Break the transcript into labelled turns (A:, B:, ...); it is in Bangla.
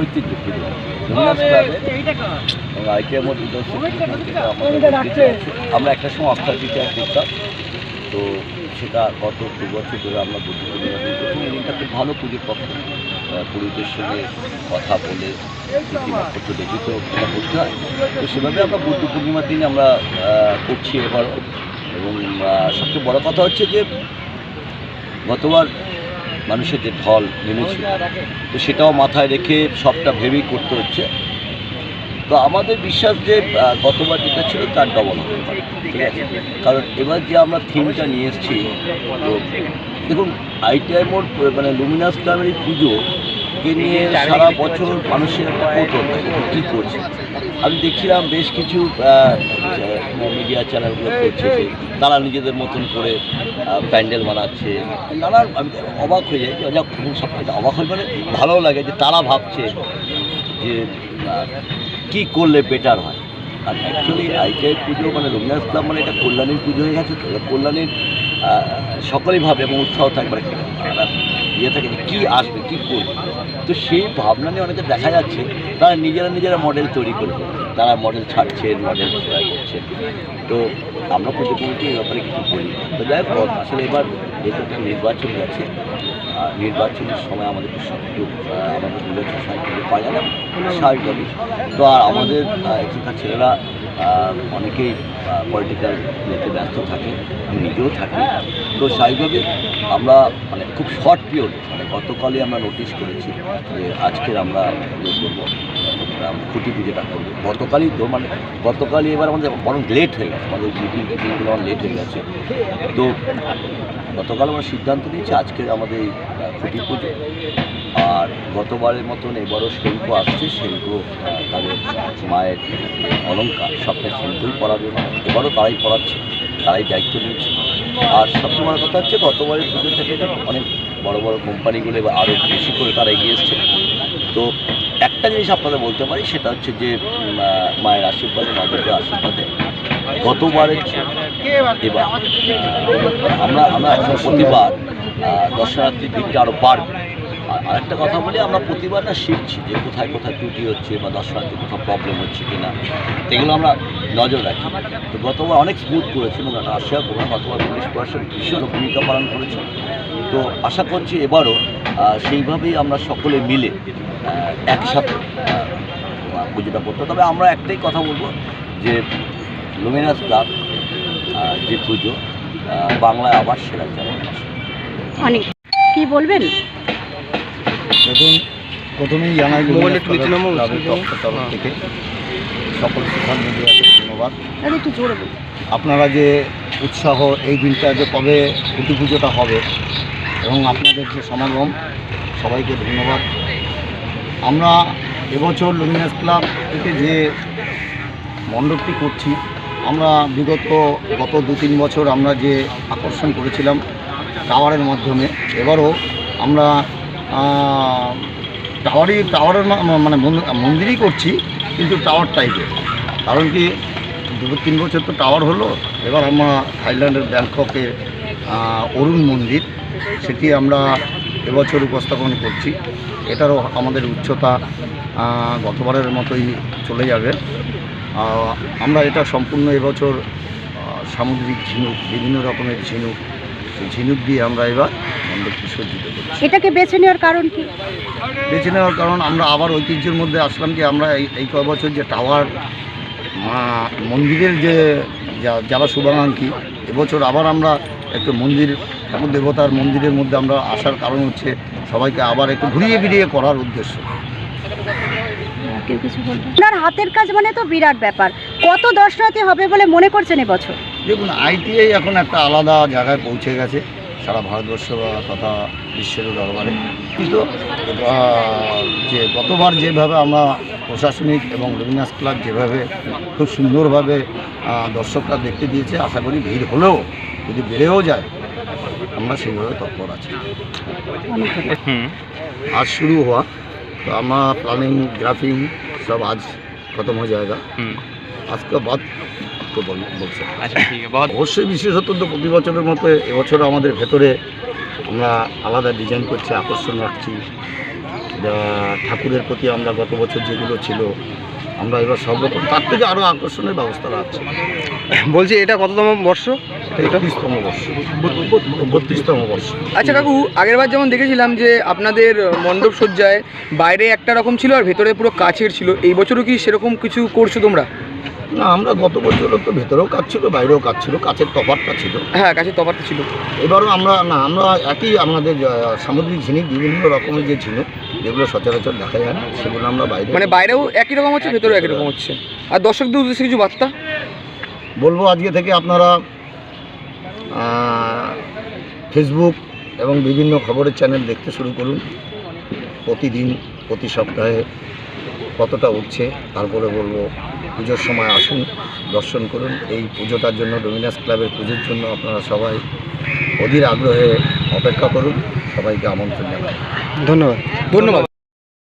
A: ঐতিহ্য লুমিনাস ক্লাবে এবং আইটিএম ও দুটো security থেকে আমাদের দিতে আমরা একটা সময় অক্ষর টিচার দিতাম তো সেটা গত দু বছর ধরে আমরা বুদ্ধ দিনটা খুব ভালো পুজোর পক্ষে। পুরোহিতের সঙ্গে কথা বলে নক্ষত্র দেখি তো এটা করতে হয়। তো সেভাবে আমরা বুদ্ধ পূর্ণিমার দিন আমরা করছি এবারও। এবং সবচেয়ে বড় কথা হচ্ছে যে গতবার মানুষের যে ঢল নেমেছিল। তো সেটাও মাথায় রেখে সবটা ভেবেই করতে হচ্ছে। তো আমাদের বিশ্বাস যে গতবার যেটা ছিল তার ডবল হবে। ঠিক আছে? কারণ এবার যে আমরা থিমটা নিয়ে এসেছি, তো দেখুন আইটিআই মোড় মানে লুমিনাস ক্লাবের এই পুজোকে নিয়ে সারা বছর মানুষের একটা যে কী করছে? আমি দেখছিলাম বেশ কিছু মিডিয়া চ্যানেলগুলো করছে যে তারা নিজেদের মতন করে প্যান্ডেল বানাচ্ছে। নানান আমি অবাক হয়ে যাই, যাক সব থেকে অবাক হয়ে মানে ভালো লাগে যে তারা ভাবছে যে কী করলে বেটার হয়? আর অ্যাকচুয়ালি আইটিআই পুজো মানে রবীন্দ্রনাথ ক্লাব মানে এটা কল্যাণীর পুজো হয়ে গেছে তো কল্যাণীর সকলেই ভাবে এবং উৎসাহ থাকবে। ইয়ে থাকে যে কী আসবে, কী করবে? তো সেই ভাবনা নিয়ে অনেকে দেখা যাচ্ছে, তারা নিজেরা নিজেরা মডেল তৈরি করবে। তারা মডেল ছাড়ছেন মডেল করছেন। তো আমরা কমিটি এই ব্যাপারে কিছু বলি তো যাই হোক, আসলে এবার যেহেতু নির্বাচন আর নির্বাচনের সময় আমাদের একটু আমাদের নির্বাচন সময় কিছু পাওয়া যায় না, স্বাভাবিকভাবেই। তো আর আমাদের এখানকার ছেলেরা অনেকেই পলিটিক্যাল ইয়েতে ব্যস্ত থাকে, আমি নিজেও থাকি। তো স্বাভাবিকভাবেই আমরা মানে খুব শর্ট পিরিয়ড মানে গতকালই আমরা নোটিশ করেছি যে আজকের আমরা ইয়ে করব খুঁটি পুজোটা করব। গতকালই তো মানে গতকালই এবার আমাদের বরং লেট হয়ে গেছে, আমাদের মিটিং টিটিংগুলো আমার লেট হয়ে গেছে। তো গতকাল আমরা সিদ্ধান্ত নিয়েছি আজকের আমাদের খুঁটি পুজো। আর গতবারের মতন এবারও শিল্প আসছে শিল্প তাদের মায়ের অলঙ্কার সবটা শিল্পই পড়াবে এবারও তারাই পড়াচ্ছে তারাই দায়িত্ব নিচ্ছে আর সবচেয়ে বড় কথা হচ্ছে গতবারের পুজো থেকে অনেক বড় বড় কোম্পানিগুলো এবার আরও বেশি করে তারা এগিয়ে এসছে। তো একটা জিনিস আপনাদের বলতে পারি সেটা হচ্ছে যে মায়ের আশীর্বাদে মা দুর্গার আশীর্বাদে গতবারের এবার আমরা আমরা প্রতিবার আহ, দর্শনার্থীর ভিড়টা আরও বাড়বে। আর আরেকটা কথা বলি আমরা প্রতিবার না শিখছি যে কোথায় কোথায় ত্রুটি হচ্ছে বা দর্শনার্থী কোথাও প্রবলেম হচ্ছে কি না এগুলো আমরা নজর রাখি। তো গতবার অনেক স্মুথ করেছে এবং একটা আশা করব গতবার পুলিশ প্রশাসন ভীষণ ভূমিকা পালন করেছে। তো আশা করছি এবারও সেইভাবেই আমরা সকলে মিলে একসাথে পুজোটা করতে। তবে আমরা একটাই কথা বলব যে লুমিনাস ক্লাব যে পুজো বাংলায় আবার সেরা যেমন
B: অনেক। কি বলবেন?
C: দেখুন প্রথমেই জানাই তরফ
D: হ্যাঁ।
C: থেকে সকল সোশ্যাল মিডিয়াকে ধন্যবাদ।
B: একটু জোরে
C: আপনারা যে উৎসাহ এই দিনটা যে কবে কুটি পুজোটা হবে এবং আপনাদের যে সমাগম সবাইকে ধন্যবাদ। আমরা এবছর লুমিনাস ক্লাব থেকে যে মণ্ডপটি করছি আমরা বিগত গত দু তিন বছর আমরা যে আকর্ষণ করেছিলাম টাওয়ারের মাধ্যমে। এবারও আমরা টাওয়ারই, টাওয়ারের মানে মন- মন্দিরই করছি, কিন্তু টাওয়ার টাইপের কারণ কি, দু তিন বছর তো টাওয়ার হলো, এবার আমরা থাইল্যান্ডের ব্যাংককের অরুণ মন্দির, সেটি আমরা এবছর উপস্থাপন করছি। এটারও আমাদের উচ্চতা গতবারের মতোই চলে যাবে। আমরা এটা সম্পূর্ণ এবছর সামুদ্রিক ঝিনুক, বিভিন্ন রকমের ঝিনুক সেই ঝিনুক দিয়ে আমরা এবার মণ্ডপটি সজ্জিত করছি।
B: এটাকে বেছে নেওয়ার কারণ কি?
C: বেছে নেওয়ার কারণ আমরা আবার ঐতিহ্যের মধ্যে আসলাম যে আমরা এই কয় বছর যে টাওয়ার মন্দিরের যে যা- যারা শুভাকাঙ্ক্ষী এবছর আবার আমরা একটু মন্দির ঠাকুর দেবতার মন্দিরের মধ্যে আমরা আসার কারণ হচ্ছে সবাইকে আবার একটু ঘুরিয়ে ফিরিয়ে করার উদ্দেশ্য।
B: আপনার হাতের কাজ মানে তো বিরাট ব্যাপার। কত দর্শনার্থী হবে বলে মনে করছেন এবছর?
C: দেখুন আইটিআই এখন একটা আলাদা জায়গায় পৌঁছে গেছে সারা ভারতবর্ষ বা তথা বিশ্বের দরবারে। কিন্তু যে গতবার যেভাবে আমরা প্রশাসনিক এবং লুমিনাস ক্লাব যেভাবে খুব সুন্দরভাবে দর্শকরা দেখতে দিয়েছে আশা করি ভিড় হলেও যদি বেড়েও যায় আমরা সেইভাবে তৎপর আছি। আজ শুরু হওয়া তো আমরা প্ল্যানিং গ্রাফিং সব আজ খতম হয়ে যায়গা আজকে বাদ তো বল বলছে?
D: আচ্ছা
C: অবশ্যই বিশেষত তো প্রতি বছরের মতো এবছর আমাদের ভেতরে আমরা আলাদা ডিজাইন করছি আকর্ষণ রাখছি। ঠাকুরের প্রতি আমরা গত বছর যেগুলো ছিল আমরা এবার সব রকম তার থেকে আরও আকর্ষণের ব্যবস্থা রাখছি।
D: বলছি এটা কততম বর্ষ? এটা
C: বত্রিশতম বর্ষ। বত্রিশতম বর্ষ।
D: আচ্ছা কাকু আগেরবার যেমন দেখেছিলাম যে আপনাদের মণ্ডপ সজ্জায় বাইরে একটা রকম ছিল আর ভেতরে পুরো কাচের ছিল এই বছরও কি সেরকম কিছু করছ তোমরা?
C: না আমরা গত বছরও তো ভেতরেও কাজ ছিল বাইরেও কাজ ছিল কাছের তফাতটা ছিল।
D: হ্যাঁ কাছের তফাতটা ছিল।
C: এবারও আমরা না আমরা একই আমাদের সামুদ্রিক ঝিনুক বিভিন্ন রকমের যে ঝিনুক যেগুলো সচরাচর দেখা যায় না সেগুলো আমরা বাইরে
D: মানে বাইরেও একই রকম হচ্ছে ভেতরেও একই রকম হচ্ছে? আর দর্শকদের উদ্দেশ্যে কিছু বার্তা?
C: বলব আজকে থেকে আপনারা ফেসবুক এবং বিভিন্ন খবরের চ্যানেল দেখতে শুরু করুন। প্রতিদিন প্রতি সপ্তাহে কতটা উঠছে তারপরে বলব পুজোর সময় আসুন দর্শন করুন। এই পুজোটার জন্য ডোমিনাস ক্লাবের পুজোর জন্য আপনারা সবাই অধীর আগ্রহে অপেক্ষা করুন। সবাইকে আমন্ত্রণ জানাই।
D: ধন্যবাদ। ধন্যবাদ।